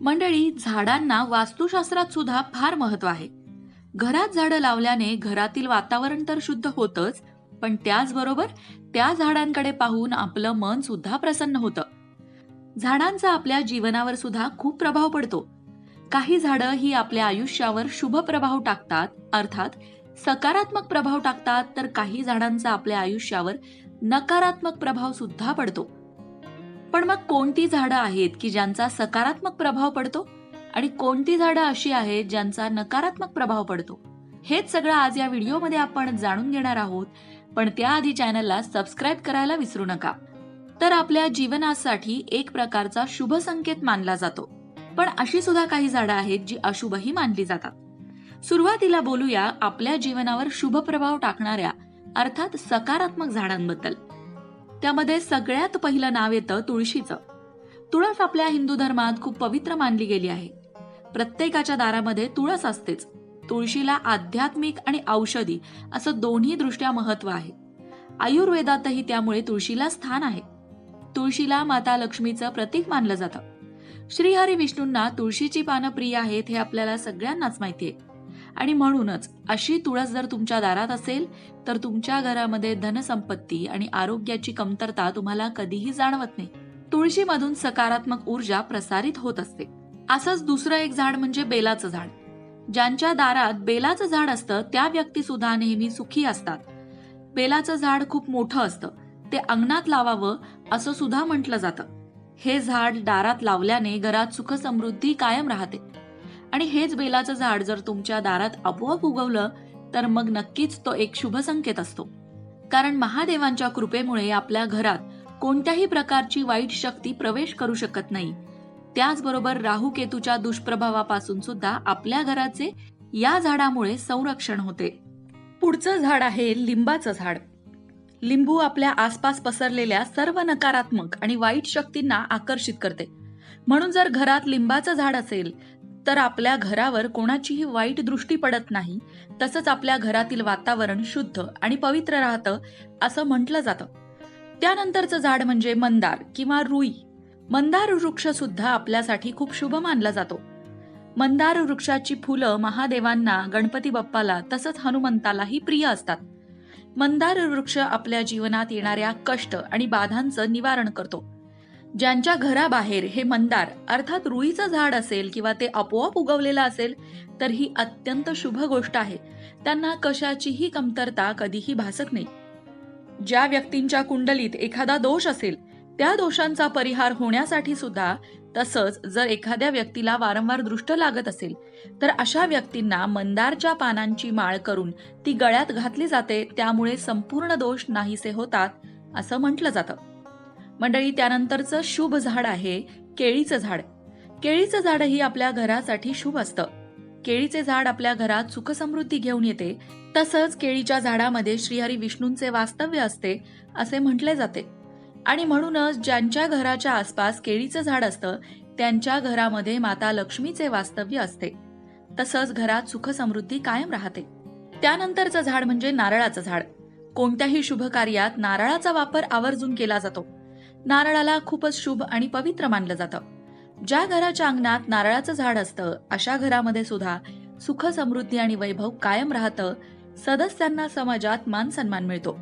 मंडळी झाडांना वास्तुशास्त्रात सुद्धा फार महत्त्व आहे. घरात झाडं लावल्याने घरातील वातावरण तर शुद्ध होतच पण त्याचबरोबर त्या झाडांकडे पाहून आपलं मन सुद्धा प्रसन्न होतं. झाडांचा आपल्या जीवनावर सुद्धा खूप प्रभाव पडतो. काही झाडं ही आपल्या आयुष्यावर शुभ प्रभाव टाकतात अर्थात सकारात्मक प्रभाव टाकतात तर काही झाडांचा आपल्या आयुष्यावर नकारात्मक प्रभाव सुद्धा पडतो. पण मग कोणती झाडं आहेत की ज्यांचा सकारात्मक प्रभाव पडतो? आणि कोणती झाडं अशी आहेत ज्यांचा नकारात्मक प्रभाव पडतो? हेच सगळं आज या व्हिडिओमध्ये आपण जाणून घेणार आहोत. पण त्याआधी चॅनलला सबस्क्राईब करायला विसरू नका. तर आपल्या जीवनासाठी एक प्रकारचा शुभ संकेत मानला जातो. पण अशी सुद्धा काही झाडं आहेत जी अशुभही मानली जातात. सुरुवातीला बोलूया आपल्या जीवनावर शुभ प्रभाव टाकणाऱ्या अर्थात सकारात्मक झाडांबद्दल. त्यामध्ये सगळ्यात पहिलं नाव येतं तुळशीचं. तुळस आपल्या हिंदू धर्मात खूप पवित्र मानली गेली आहे. प्रत्येकाच्या दारामध्ये तुळस असतेच. तुळशीला आध्यात्मिक आणि औषधी असं दोन्ही दृष्ट्या महत्त्व आहे. आयुर्वेदातही त्यामुळे तुळशीला स्थान आहे. तुळशीला माता लक्ष्मीचं प्रतीक मानलं जातं. श्रीहरी विष्णूंना तुळशीची पानं प्रिय आहेत हे आपल्याला सगळ्यांनाच माहिती आहे. आणि म्हणूनच अशी तुळस जर तुमच्या दारात असेल तर तुमच्या घरामध्ये धनसंपत्ती आणि आरोग्याची कमतरता तुम्हाला कधीही जाणवत नाही. तुळशीमधून सकारात्मक ऊर्जा प्रसारित होत असते. असंच दुसरं एक झाड म्हणजे बेलाचं झाड. ज्यांच्या दारात बेलाचं झाड असतं त्या व्यक्ती सुद्धा नेहमी सुखी असतात. बेलाचं झाड खूप मोठं असतं. ते अंगणात लावावं असं सुद्धा म्हटलं जातं. हे झाड दारात लावल्याने घरात सुखसमृद्धी कायम राहते. आणि हेच बेलाचं झाड जर तुमच्या दारात आपोआप उगवलं तर मग नक्कीच तो एक शुभ संकेत असतो. कारण महादेवांच्या कृपेमुळे आपल्या घरात कोणत्याही प्रकारची वाईट शक्ती प्रवेश करू शकत नाही. त्याचबरोबर राहू केतूच्या दुष्प्रभावापासून सुद्धा आपल्या घराचे या झाडामुळे संरक्षण होते. पुढचं झाड आहे लिंबाचं झाड. लिंबू आपल्या आसपास पसरलेल्या सर्व नकारात्मक आणि वाईट शक्तींना आकर्षित करते. म्हणून जर घरात लिंबाचं झाड असेल तर आपल्या घरावर कोणाचीही वाईट दृष्टी पडत नाही तसंच आपल्या घरातील वातावरण शुद्ध आणि पवित्र राहतं असं म्हटलं जातं. त्यानंतरचं झाड म्हणजे मंदार किंवा रुई. मंदार वृक्ष सुद्धा आपल्यासाठी खूप शुभ मानला जातो. मंदार वृक्षाची फुलं महादेवांना गणपती बाप्पाला तसंच हनुमंतालाही प्रिय असतात. मंदार वृक्ष आपल्या जीवनात येणाऱ्या कष्ट आणि बाधांचं निवारण करतो. ज्यांच्या घराबाहेर हे मंदार अर्थात रुईचं झाड असेल किंवा ते आपोआप उगवलेलं असेल तर ही अत्यंत शुभ गोष्ट आहे. त्यांना कशाचीही कमतरता कधीही भासत नाही. ज्या व्यक्तींच्या कुंडलीत एखादा दोष असेल त्या दोषांचा परिहार होण्यासाठी सुद्धा तसंच जर एखाद्या व्यक्तीला वारंवार दृष्ट लागत असेल तर अशा व्यक्तींना मंदारच्या पानांची माळ करून ती गळ्यात घातली जाते त्यामुळे संपूर्ण दोष नाहीसे होतात असं म्हटलं जातं. मंडळी त्यानंतरचं शुभ झाड आहे केळीचं झाड. केळीचं झाडही आपल्या घरासाठी शुभ असतं. केळीचे झाड आपल्या घरात सुखसमृद्धी घेऊन येते. तसंच केळीच्या झाडामध्ये श्रीहरी विष्णूंचे वास्तव्य असते असे म्हटले जाते. आणि म्हणूनच ज्यांच्या घराच्या आसपास केळीचं झाड असतं त्यांच्या घरामध्ये माता लक्ष्मीचे वास्तव्य असते. तसंच घरात सुखसमृद्धी कायम राहते. त्यानंतरचं झाड म्हणजे नारळाचं झाड. कोणत्याही शुभ कार्यात नारळाचा वापर आवर्जून केला जातो. नारळाला खूपच शुभ आणि पवित्र मानलं जातं. ज्या घराच्या अंगणात नारळाचं झाड असतं अशा घरामध्ये सुद्धा सुख समृद्धी आणि वैभव कायम राहतं सदस्यांना समाजात मान सन्मान मिळतो.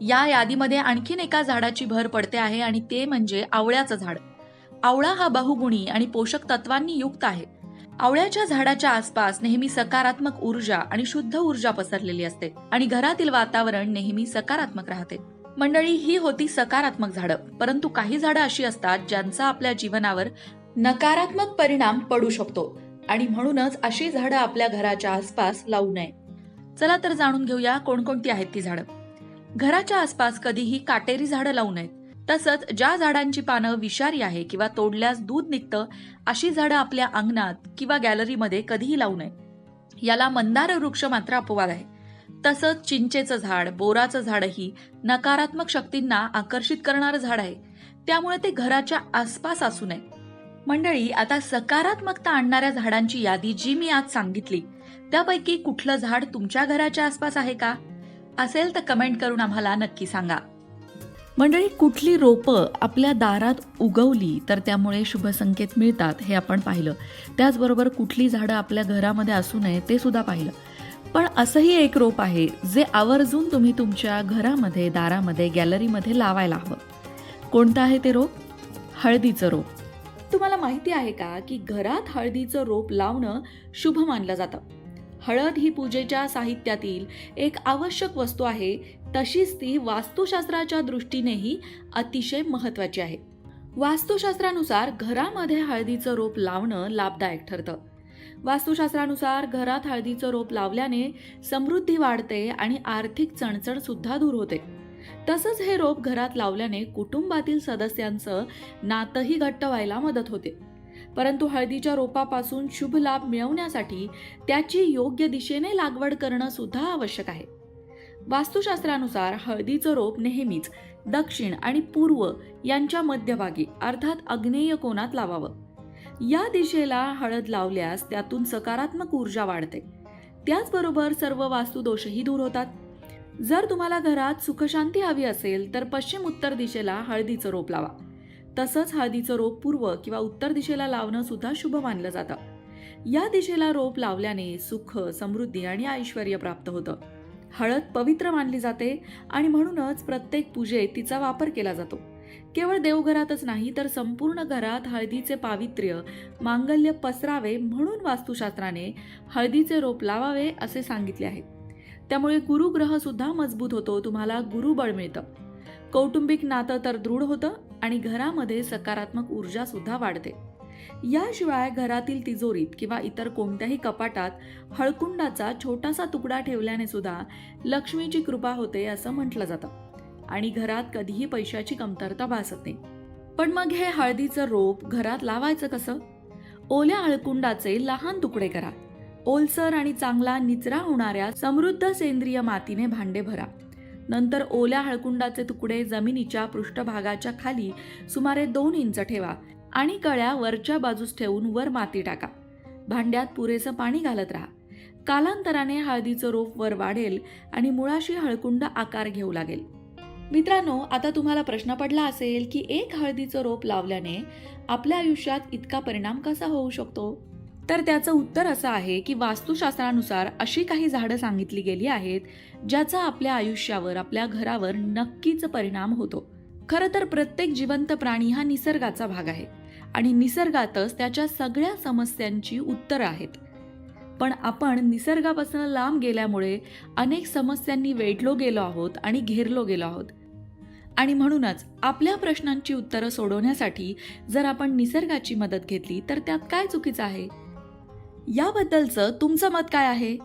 या यादीमध्ये आणखीन एका झाडाची भर पडते आहे आणि ते म्हणजे आवळ्याचं झाड. आवळा हा बहुगुणी आणि पोषक तत्वांनी युक्त आहे. आवळ्याच्या झाडाच्या आसपास नेहमी सकारात्मक ऊर्जा आणि शुद्ध ऊर्जा पसरलेली असते आणि घरातील वातावरण नेहमी सकारात्मक राहते. मंडळी ही होती सकारात्मक झाडं. परंतु काही झाडं अशी असतात ज्यांचा आपल्या जीवनावर नकारात्मक परिणाम पडू शकतो. आणि म्हणूनच अशी झाडं आपल्या घराच्या आसपास लावू नये. चला तर जाणून घेऊया कोणकोणती आहेत ती झाडं. घराच्या आसपास कधीही काटेरी झाडं लावू नयेत. तसंच ज्या झाडांची पानं विषारी आहे किंवा तोडल्यास दूध निघतं अशी झाडं आपल्या अंगणात किंवा गॅलरीमध्ये कधीही लावू नये याला मंदार वृक्ष मात्र अपवाद आहे. तसंच चिंचेचं झाड बोराचं झाडही नकारात्मक शक्तींना आकर्षित करणारं झाड आहे. त्यामुळे ते घराच्या आसपास असू नये. मंडळी आता सकारात्मकता आणणाऱ्या झाडांची यादी जी मी आज सांगितली त्यापैकी कुठलं झाड तुमच्या घराच्या आसपास आहे का? असेल तर कमेंट करून आम्हाला नक्की सांगा. मंडळी कुठली रोपं आपल्या दारात उगवली तर त्यामुळे शुभ संकेत मिळतात हे आपण पाहिलं. त्याचबरोबर कुठली झाडं आपल्या घरामध्ये असू नये ते सुद्धा पाहिलं. पण असंही एक रोप आहे जे आवर्जून तुम्ही तुमच्या घरामध्ये दारामध्ये गॅलरीमध्ये लावायला हवं. कोणतं आहे ते रोप? हळदीचं रोप. तुम्हाला माहिती आहे का की घरात हळदीचं रोप लावणं शुभ मानलं जातं. हळद ही पूजेच्या साहित्यातील एक आवश्यक वस्तू आहे तशीच ती वास्तुशास्त्राच्या दृष्टीनेही अतिशय महत्त्वाची आहे. वास्तुशास्त्रानुसार घरामध्ये हळदीचं रोप लावणं लाभदायक ठरतं. वास्तुशास्त्रानुसार घरात हळदीचं रोप लावल्याने समृद्धी वाढते आणि आर्थिक चणचण सुद्धा दूर होते. तसंच हे रोप घरात लावल्याने कुटुंबातील सदस्यांचं नातंही घट्ट व्हायला मदत होते. परंतु हळदीच्या रोपापासून शुभ लाभ मिळवण्यासाठी त्याची योग्य दिशेने लागवड करणं सुद्धा आवश्यक आहे. वास्तुशास्त्रानुसार हळदीचं रोप नेहमीच दक्षिण आणि पूर्व यांच्या मध्यभागी अर्थात आग्नेय कोणात लावावं. या दिशेला हळद लावल्यास त्यातून सकारात्मक ऊर्जा वाढते. त्याचबरोबर सर्व वास्तुदोषही दूर होतात. जर तुम्हाला घरात सुखशांती हवी असेल तर पश्चिम उत्तर दिशेला हळदीचं रोप लावा. तसंच हळदीचं रोप पूर्व किंवा उत्तर दिशेला लावणं सुद्धा शुभ मानलं जातं. या दिशेला रोप लावल्याने सुख समृद्धी आणि ऐश्वर प्राप्त होतं. हळद पवित्र मानली जाते आणि म्हणूनच प्रत्येक पूजेत तिचा वापर केला जातो. केवळ देवघरातच नाही तर संपूर्ण घरात हळदीचे पावित्र्य मांगल्य पसरावे म्हणून वास्तुशास्त्राने हळदीचे रोप लावावे असे सांगितले आहे. त्यामुळे गुरुग्रह सुद्धा मजबूत होतो तुम्हाला गुरुबळ मिळतं. कौटुंबिक नातं तर दृढ होतं आणि घरामध्ये सकारात्मक ऊर्जा सुद्धा वाढते. याशिवाय घरातील तिजोरीत किंवा इतर कोणत्याही कपाटात हळकुंडाचा छोटासा तुकडा ठेवल्याने सुद्धा लक्ष्मीची कृपा होते असं म्हटलं जातं. आणि घरात कधीही पैशाची कमतरता भासत नाही. पण मग हे हळदीचं रोप घरात लावायचं कसं? ओल्या हळकुंडाचे लहान तुकडे करा. ओलसर आणि चांगला निचरा होणाऱ्या समृद्ध सेंद्रिय मातीने भांडे भरा. नंतर ओल्या हळकुंडाचे तुकडे जमिनीच्या पृष्ठभागाच्या खाली सुमारे दोन इंच ठेवा आणि कळ्या वरच्या बाजूस ठेवून वर माती टाका. भांड्यात पुरेसं पाणी घालत राहा. कालांतराने हळदीचं रोप वर वाढेल आणि मुळाशी हळकुंड आकार घेऊ लागेल. मित्रांनो आता तुम्हाला प्रश्न पडला असेल की एक हळदीचं रोप लावल्याने आपल्या आयुष्यात इतका परिणाम कसा होऊ शकतो? तर त्याचं उत्तर असं आहे की वास्तुशास्त्रानुसार अशी काही झाडं सांगितली गेली आहेत ज्याचा आपल्या आयुष्यावर आपल्या घरावर नक्कीच परिणाम होतो. खरं तर प्रत्येक जिवंत प्राणी हा निसर्गाचा भाग आहे आणि निसर्गातच त्याच्या सगळ्या समस्यांची उत्तरं आहेत. पण आपण निसर्गापासून लांब गेल्यामुळे अनेक समस्यांनी वेढलो गेलो आहोत आणि घेरलो गेलो आहोत. आणि म्हणूनच आपल्या प्रश्नांची उत्तरं सोडवण्यासाठी जर आपण निसर्गाची मदत घेतली तर त्यात काय चुकीचं आहे? याबद्दलचं तुमचं मत काय आहे?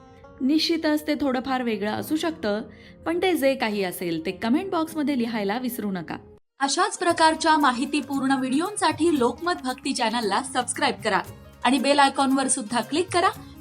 निश्चितच ते थोडंफार वेगळं असू शकतं पण ते जे काही असेल ते कमेंट बॉक्समध्ये लिहायला विसरू नका. अशाच प्रकारच्या माहितीपूर्ण व्हिडिओंसाठी लोकमत भक्ती चॅनलला सबस्क्राईब करा आणि बेल आयकॉनवर सुद्धा क्लिक करा